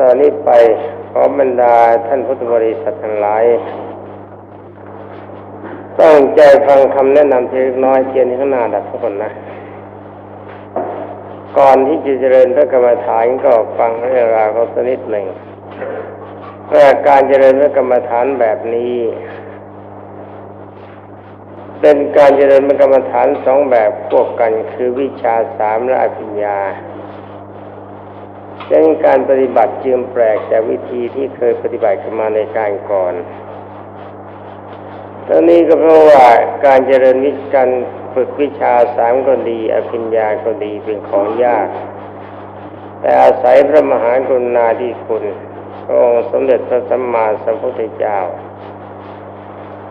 ตอนนี้ไปขอบรรดาท่านพุทธบริษัททั้งหลายตั้งใจฟังคำแนะนำทีเล็กน้อยเทียนที่ข้างหน้าดับทุกคนนะ ก่อนที่จะเจริญพระกรรมฐานก็ฟังเรื่องราวเขาสักนิดหนึ่งว่าการเจริญพระกรรมฐานแบบนี้ เป็นการเจริญพระกรรมฐานสองแบบพวกกันคือวิชาสามและอภิญญา เป็นการปฏิบัติจึงแปลกจากวิธีที่เคยปฏิบัติกันมาในการก่อนทั้งนี้ก็เพราะว่าการเจริญวิการฝึกวิชาสามก็ดี อภิญญาก็ดีเป็นของยาก แต่อาศัยพระมหากรุณาธิคุณพระองค์สมเด็จพระสัมมาสัมพุทธเจ้า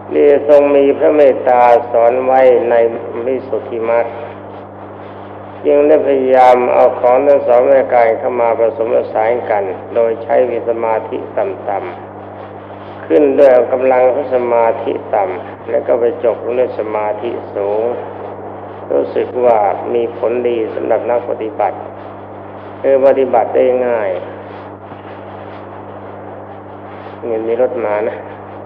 ที่ทรงมีพระเมตตาสอนไว้ในมิสุทธิมรรค จึงได้พยายามเอาของทั้งสองรายการเข้ามาผสมผสานกัน โดยใช้วิสมาธิต่ำๆขึ้นด้วยกำลังของสมาธิต่ำแล้วก็ไปจบลงด้วยสมาธิสูง รู้สึกว่ามีผลดีสำหรับนักปฏิบัติคือปฏิบัติได้ง่ายเงินมีรถมานะ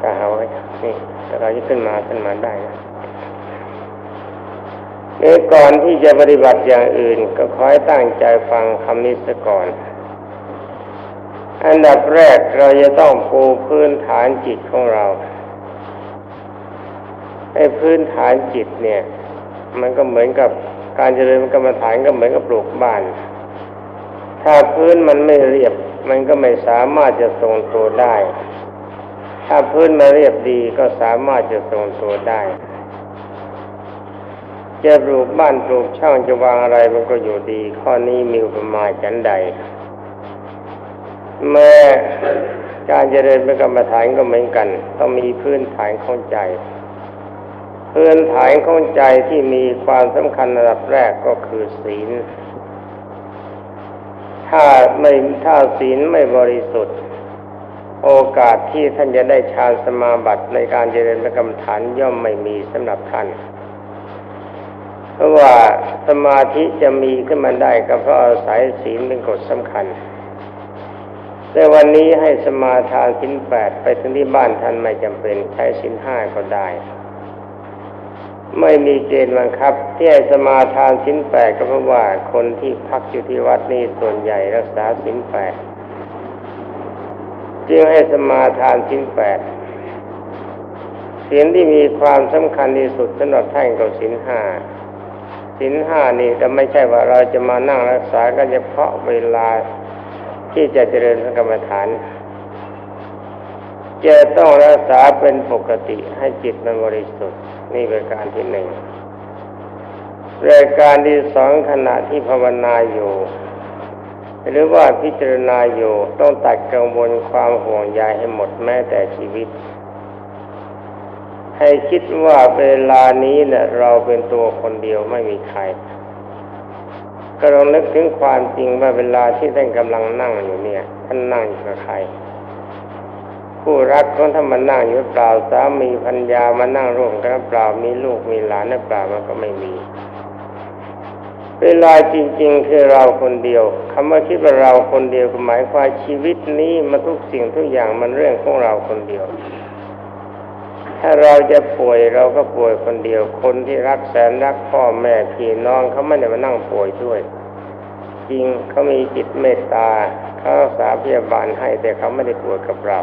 ตาเอาไว้นี่แต่เราจะขึ้นมาขึ้นมาได้นะ นี่ก่อนที่จะปฏิบัติอย่างอื่น ก็ขอให้ตั้งใจฟังคำนี้ซะก่อน อันดับแรกเราจะต้องปูพื้นฐานจิตของเราไอ้พื้นฐานจิตเนี่ย มันก็เหมือนกับการเจริญกรรมฐานก็เหมือนกับปลูกบ้าน ถ้าพื้นมันไม่เรียบ มันก็ไม่สามารถจะทรงตัวได้ ถ้าพื้นมาเรียบดีก็สามารถจะทรงตัวได้ จะปลูกบ้านปลูกช่างจะวางอะไรมันก็อยู่ดี ข้อนี้มีอุปมาจันใดแม้การเจริญเป็นกรรมฐานก็เหมือนกัน ต้องมีพื้นฐานของใจ พื้นฐานของใจที่มีความสำคัญระดับแรกก็คือศีล ถ้าไม่ถ้าศีลไม่บริสุทธิ์ โอกาสที่ท่านจะได้ฌานสมาบัติในการเจริญพระกรรมฐานย่อมไม่มีสำหรับท่าน เพราะว่าสมาธิจะมีขึ้นมาได้ก็เพราะอาศัยศีลเป็นกฎสำคัญ แต่วันนี้ให้สมาทานสินแปดไปถึงที่บ้านท่านไม่จำเป็นใช้สินห้าก็ได้ ไม่มีเกณฑ์บังคับ ที่ให้สมาทานสินแปดก็เพราะว่าคนที่พักอยู่ที่วัดนี่ส่วนใหญ่รักษาสินแปดจึงให้สมาทานสินแปดศีลที่มีความสำคัญที่สุดสำหรับท่านก็สินห้า สินห้านี่จะไม่ใช่ว่าเราจะมานั่งรักษากันเฉพาะเวลาที่จะเจริญกรรมฐาน จะต้องรักษาเป็นปกติให้จิตมันบริสุทธิ์นี่เป็นการที่หนึ่งรายการที่สองขณะที่ภาวนาอยู่ หรือว่าพิจารณาอยู่ต้องตัดกังวลความห่วงใยให้หมดแม้แต่ชีวิต ให้คิดว่าเวลานี้เนะ่ยเราเป็นตัวคนเดียวไม่มีใคร ก็ลองนึกถึงความจริงว่าเวลาที่ท่านกำลังนั่งอยู่เนี่ยท่านนั่งอยู่กับใคร คู่รักของท่านมานั่งอยู่เปล่าสามีพัญญามานั่งร่วมกันเปล่ามีลูกมีหลานเปล่ามันก็ไม่มี เวลาจริง ๆ คือเราคนเดียวคำว่าคิดว่าเราคนเดียวหมายความชีวิตนี้มาทุกสิ่งทุกอย่างมันเรื่องของเราคนเดียว ถ้าเราจะป่วยเราก็ป่วยคนเดียว คนที่รักแสนรักพ่อแม่พี่น้องเขาไม่ได้มานั่งป่วยด้วย จริงเขามีจิตเมตตาเขารักษาพยาบาลให้แต่เขาไม่ได้ป่วยกับเรา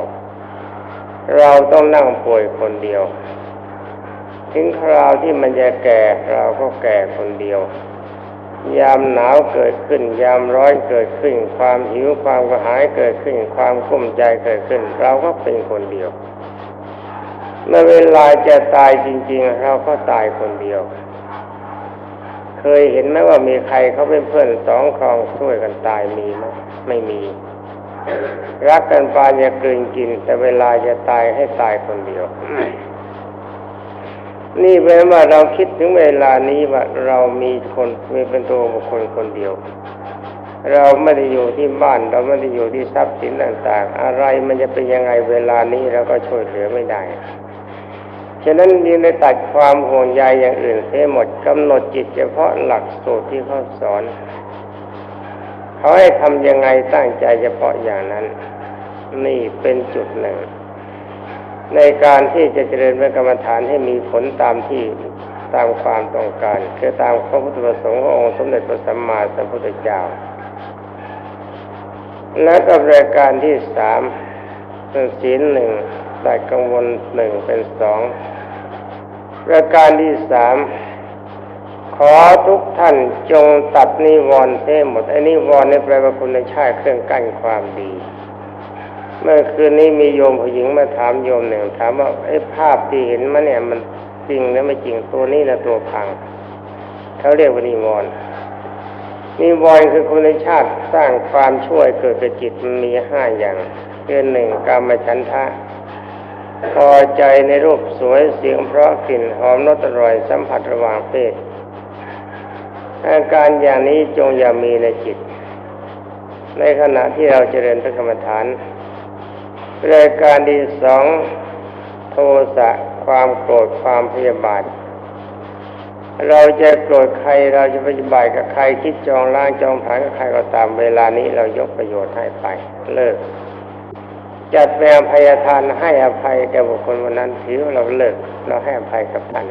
เราต้องนั่งป่วยคนเดียว ถึงคราวที่มันจะแก่เราก็แก่คนเดียว ยามหนาวเกิดขึ้น ยามร้อนเกิดขึ้น ความหิวความกระหายเกิดขึ้น ความกุ้มใจเกิดขึ้น เราก็เป็นคนเดียว เมื่อเวลาจะตายจริง ๆ เราก็ตายคนเดียว เคยเห็นไหมว่ามีใครเขาเป็นเพื่อนสองครองช่วยกันตายมีไหมไม่มี รักกันปานจะกลืนกิน แต่เวลาจะตายให้ตายคนเดียว นี่แปลว่าเราคิดถึงเวลานี้ว่าเรามีคนมีเป็นตัวบุคคลคนเดียวเราไม่ได้อยู่ที่บ้านเราไม่ได้อยู่ที่ทรัพย์สินต่าง ๆ อะไรมันจะเป็นยังไงเวลานี้เราก็ช่วยเหลือไม่ได้ ฉะนั้นยิ่งได้ตัดความห่วงใยอย่างอื่นเสียหมดกำหนดจิตเฉพาะหลักสูตรที่เขาสอน เขาให้ทำยังไงตั้งใจเฉพาะอย่างนั้น นี่เป็นจุดหนึ่ง ในการที่จะเจริญพระกรรมฐานให้มีผลตามที่ตามความต้องการ คือตามพระพุทธประสงค์ขององค์สมเด็จพระสัมมาสัมพุทธเจ้า และกับรายการที่สามเป็นศีลหนึ่งได้กังวลหนึ่งเป็นสอง ปรายการที่สามขอทุกท่านจงตัดนิวรณ์เสียหมดไอ้นิวรณ์นี่แปลว่าคุณชาติเครื่องกั้นความดี เมื่อคืนนี้มีโยมผู้หญิงมาถามโยมหนึ่งถามว่าไอ้ภาพที่เห็นมาเนี่ยมันจริงหรือไม่จริงตัวนี้นะตัวพังเขาเรียกว่านิวรณ์นิวรณ์คือคุณชาติสร้างความช่วยเกิดกับจิตมันมีห้าอย่างคือหนึ่งกามฉันทะ พอใจในรูปสวยเสียงเพราะกลิ่นหอมรสอร่อยสัมผัสระหว่างเพศอาการอย่างนี้จงอย่ามีในจิต ในขณะที่เราเจริญพระกรรมฐานรายการที่สองโทสะความโกรธความพยาบาท เราจะโกรธใครเราจะปฏิบัติกับใครคิดจองล้างจองผานกับใครก็ตามเวลานี้เรายกประโยชน์ให้ไป เลิก จัดแปลพยาทานให้อภัยแก่บุคคลวันนั้นถือว่าเราเลิกเราให้อภัยกับท่าน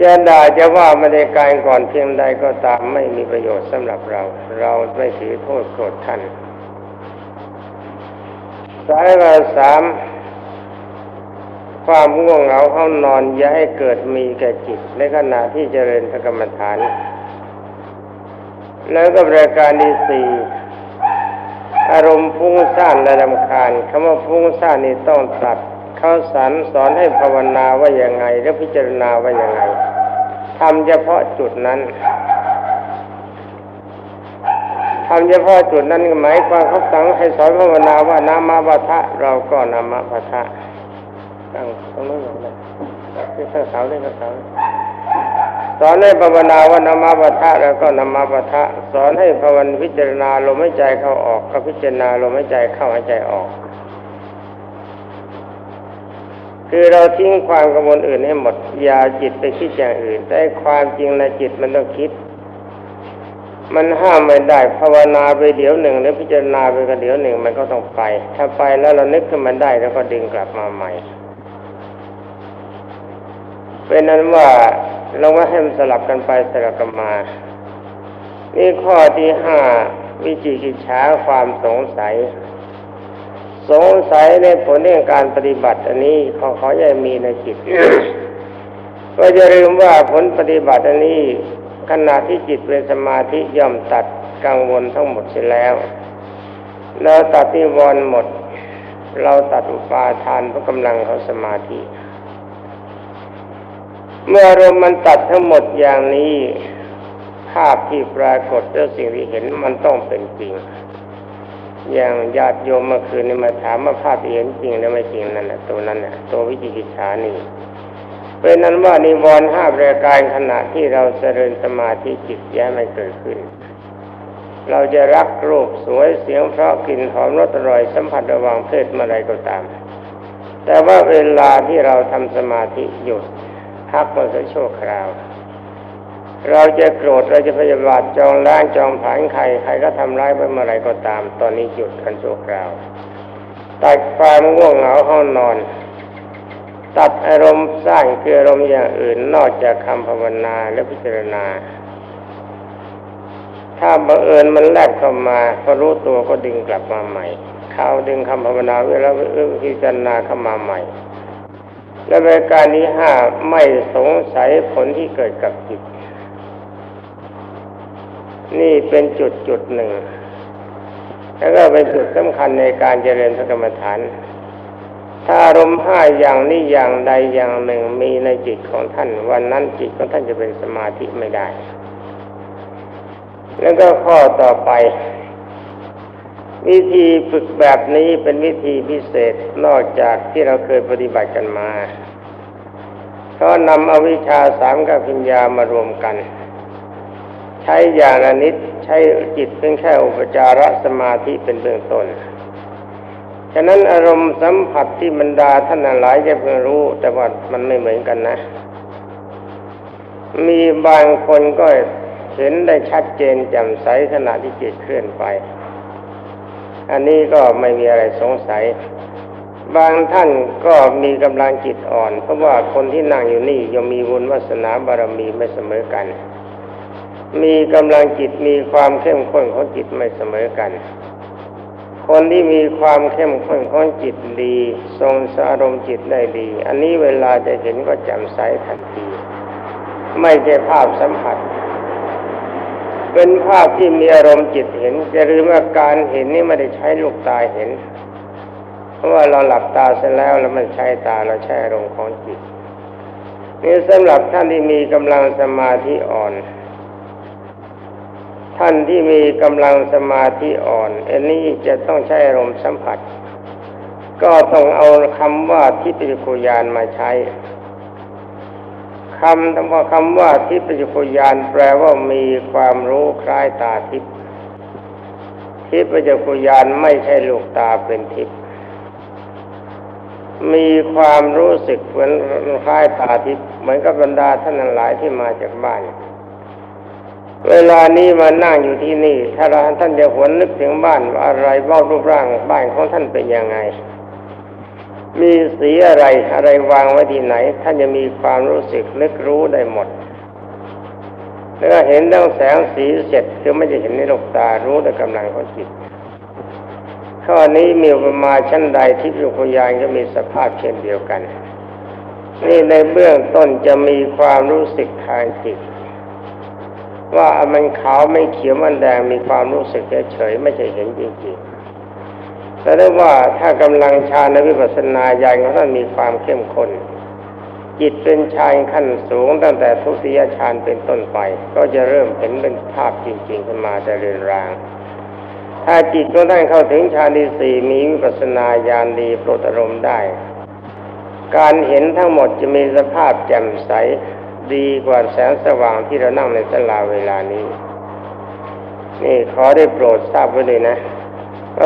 จะด่าจะว่าไม่ได้การก่อนเพียงใดก็ตามไม่มีประโยชน์สำหรับเรา เราไม่ถือโทษโกรธท่านสายว่าสามความง่วงเหงาเข้านอนอย่าให้เกิดมีแก่จิต ในขณะที่เจริญพระกรรมฐาน แล้วก็รายการที่สี่ อารมณ์ฟุ้งซ่านและลำคาญคำว่าฟุ้งซ่านนี่ต้องตัดเขาสอนสอนให้ภาวนาว่าอย่างไง และพิจารณาว่าอย่างไงทำเฉพาะจุดนั้นทำเฉพาะจุดนั้นหมายความเขาสั่งให้สอนภาวนาว่านามาปะทะเราก็นามาปะทะตั้งตรงนั้นเลยที่ข้างเสาเลยข้างเสา สอนให้ภาวนาว่านามาปะทะแล้วก็นามาปะทะสอนให้ภาวนพิจารณาลมหายใจเข้าออกก็พิจารณาลมหายใจเข้าหายใจออก คือเราทิ้งความกังวลอื่นให้หมดอย่าจิตไปคิดอย่างอื่น แต่ความจริงในจิตมันต้องคิด มันห้ามไม่ได้ภาวนาไปเดี๋ยวหนึ่ง แล้วพิจารณาไปก็เดี๋ยวหนึ่งมันก็ต้องไป ถ้าไปแล้วเรานึกขึ้นมาได้แล้วก็ดึงกลับมาใหม่ เป็นนั้นว่าเราไม่ให้มันสลับกันไปสลับกันมา นี่ข้อที่ห้าวิจิกิจฉาความสงสัย สงสัยในผลเรื่องการปฏิบัติ อันนี้ขอขออย่ามีในจิตก็จะลืมว่าผลปฏิบัติอันนี้ขณะที่จิตเป็นสมาธิย่อมตัดกังวลทั้งหมดเสียแล้ว เราตัดนิวรณ์หมด เราตัดอุปาทานเพราะกำลังของสมาธิ เมื่ออารมณ์มันตัดทั้งหมดอย่างนี้ ภาพที่ปรากฏและสิ่งที่เห็นมันต้องเป็นจริง อย่างญาติโยมเมื่อคืนนี้มาถามว่าภาพที่เห็นจริงหรือไม่จริงนั่นแหละตัวนั้นน่ะตัววิจิกิจฉานี่เป็นนั้นว่านิวรณ์ห้าประการขณะที่เราเจริญสมาธิจิตแย้ไม่เกิดขึ้น เราจะรักรูปสวยเสียงเพราะกลิ่นหอมรสอร่อยสัมผัสระหว่างเพศเมื่อไรก็ตาม แต่ว่าเวลาที่เราทำสมาธิหยุด พักมาสักชั่วคราว เราจะโกรธเราจะพยาบาทจองล้างจองผานใครใครก็ทำร้ายไปเมื่อไรก็ตาม ตอนนี้หยุดกันชั่วคราวตัดความง่วงเหงาห้องนอน ตัดอารมณ์สร้างคืออารมณ์อย่างอื่นนอกจากคำภาวนาและพิจารณา ถ้าบังเอิญมันแลบเข้ามาพอรู้ตัวก็ดึงกลับมาใหม่ เขาดึงคำภาวนาเวลาพิจารณาเข้ามาใหม่ และรายการนี้ห้าไม่สงสัยผลที่เกิดกับจิต นี่เป็นจุดจุดหนึ่ง แล้วก็เป็นจุดสำคัญในการเจริญพระกรรมฐาน ถ้าอารมณ์ห้าอย่างนี้อย่างใดอย่างหนึ่งมีในจิตของท่าน วันนั้นจิตของท่านจะเป็นสมาธิไม่ได้ แล้วก็ข้อต่อไป วิธีฝึกแบบนี้เป็นวิธีพิเศษนอกจากที่เราเคยปฏิบัติกันมาเขานำอวิชชาสามกับพิญญามารวมกัน ใช้อย่างละนิดใช้จิตเพียงแค่อุปจารสมาธิเป็นเบื้องต้นฉะนั้นอารมณ์สัมผัสที่บรรดาท่านหลายจะเพิ่งรู้ แต่ว่ามันไม่เหมือนกันนะ มีบางคนก็เห็นได้ชัดเจนแจ่มใสขณะที่จิตเคลื่อนไป อันนี้ก็ไม่มีอะไรสงสัย บางท่านก็มีกำลังจิตอ่อน เพราะว่าคนที่นั่งอยู่นี่ยังมีบุญวาสนาบารมีไม่เสมอกัน มีกำลังจิตมีความเข้มข้นของจิตไม่เสมอกัน คนที่มีความเข้มข้นของจิตดี ทรงสารมจิตได้ดี อันนี้เวลาจะเห็นก็แจ่มใสทันที ไม่ใช่ภาพสัมผัส เป็นภาพที่มีอารมณ์จิตเห็นจะลืมว่าการเห็นนี่ไม่ได้ใช้ลูกตาเห็น เพราะว่าเราหลับตาเสร็จแล้วแล้วมันใช้ตาเราใช้อารมณ์ของจิตนี่สำหรับท่านที่มีกำลังสมาธิอ่อน ท่านที่มีกำลังสมาธิอ่อน อันนี้จะต้องใช้อารมณ์สัมผัส ก็ต้องเอาคำว่าทิฏฐิคุยานมาใช้ คำคำว่าคำว่าทิพยคุยานแปลว่ามีความรู้คล้ายตาทิพย์ทิพยคุยานไม่ใช่ลูกตาเป็นทิพย์มีความรู้สึกเหมือนคล้ายตาทิพย์เหมือนกับบรรดาท่านหลายที่มาจากบ้าน เวลานี้มานั่งอยู่ที่นี่ ถ้าเราท่านจะหวนนึกถึงบ้านว่าอะไรบ้ารูปร่างบ้านของท่านเป็นยังไง มีสีอะไรอะไรวางไว้ที่ไหน ท่านจะมีความรู้สึกนึกรู้ได้หมดแล้วเห็นตั้งแสงสีเสร็จคือไม่จะเห็นในโลกตารู้ด้วยกำลังของจิตข้อนี้มีอุปมาชั้นใดที่พิพยานก็มีสภาพเช่นเดียวกัน นี่ในเบื้องต้นจะมีความรู้สึกทางจิต ว่ามันขาวไม่เขียวมันแดงมีความรู้สึกเฉยไม่ใช่เห็นจริงๆ แต่ได้ว่าถ้ากำลังฌานวิปัสสนาญาณของท่านมีความเข้มข้นจิตเป็นฌานขั้นสูงตั้งแต่ทุติยฌานเป็นต้นไป ก็จะเริ่มเห็นเป็นภาพจริงๆขึ้นมาแต่เรือนราง ถ้าจิตของท่านเข้าถึงฌานที่สี่มีวิปัสสนาญาณดีโปรดรมได้ การเห็นทั้งหมดจะมีสภาพแจ่มใสดีกว่าแสงสว่างที่เรานั่งในสลาเวลานี้ นี่ขอได้โปรดทราบไว้เลยนะ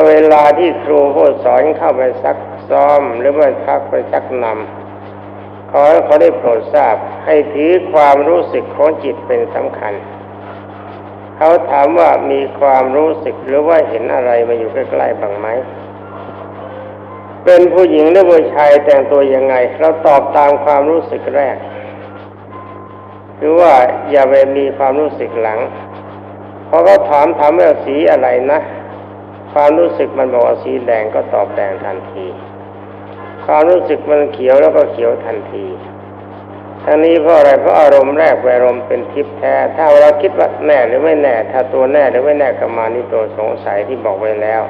เวลาที่ครูผู้สอนเข้าไปซักซ้อมหรือว่าพักไปชักนำขอให้เขาได้โปรดทราบให้ถือความรู้สึกของจิตเป็นสำคัญ เขาถามว่ามีความรู้สึกหรือว่าเห็นอะไรมาอยู่ใกล้ๆบ้างไหมเป็นผู้หญิงหรือผู้ชายแต่งตัวยังไง เราตอบตามความรู้สึกแรกคือว่าอย่าไปมีความรู้สึกหลังพอเขาถามถามว่าสีอะไรนะ ความรู้สึกมันบอกว่าสีแดงก็ตอบแดงทันที ความรู้สึกมันเขียวแล้วก็เขียวทันทีทั้งนี้เพราะอะไรเพราะอารมณ์แรกเป็นอารมณ์เป็นทิพย์แท้ ถ้าเราคิดว่าแน่หรือไม่แน่ ถ้าตัวแน่หรือไม่แน่ก็มานี่ตัวสงสัยที่บอกไว้แล้ว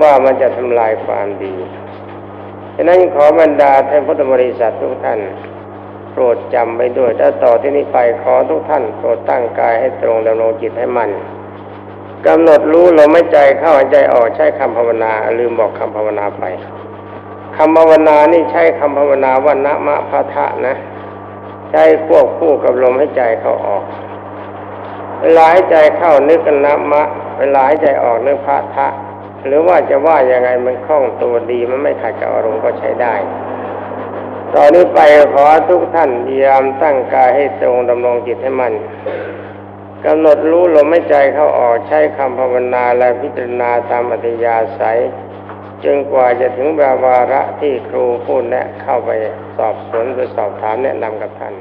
ว่ามันจะทำลายความดีฉะนั้นขอบรรดาท่านพุทธบริษัททุกท่านโปรดจำไว้ด้วยถ้าต่อที่นี้ไปขอทุกท่านโปรดตั้งกายให้ตรงดำรงจิตให้มัน กำหนดรู้ลมไม่ใจเข้าหายใจออกใช้คำภาวนา ลืมบอกคำภาวนาไปคำภาวนานี่ใช้คำภาวนาว่านะมะพะทะนะ ใช้ควบคู่กับลมให้ใจเข้าออก เวลาให้ใจเข้านึกกันนะมะ เวลาให้ใจออกนึกพะทะ หรือว่าจะว่ายังไงมันคล่องตัวดีมันไม่ขัดกับอารมณ์ก็ใช้ได้ตอนนี้ไปขอทุกท่านพยายามตั้งกายให้ตรงดำรงจิตให้มัน กำหนดรู้ลมไม่ใจเข้าออกใช้คำภาวนาและพิจารณาตามอัธยาศัยจนกว่าจะถึงบาวาระที่ครูพูดแนะเข้าไปสอบสวนหรือสอบถามแนะนำกับท่าน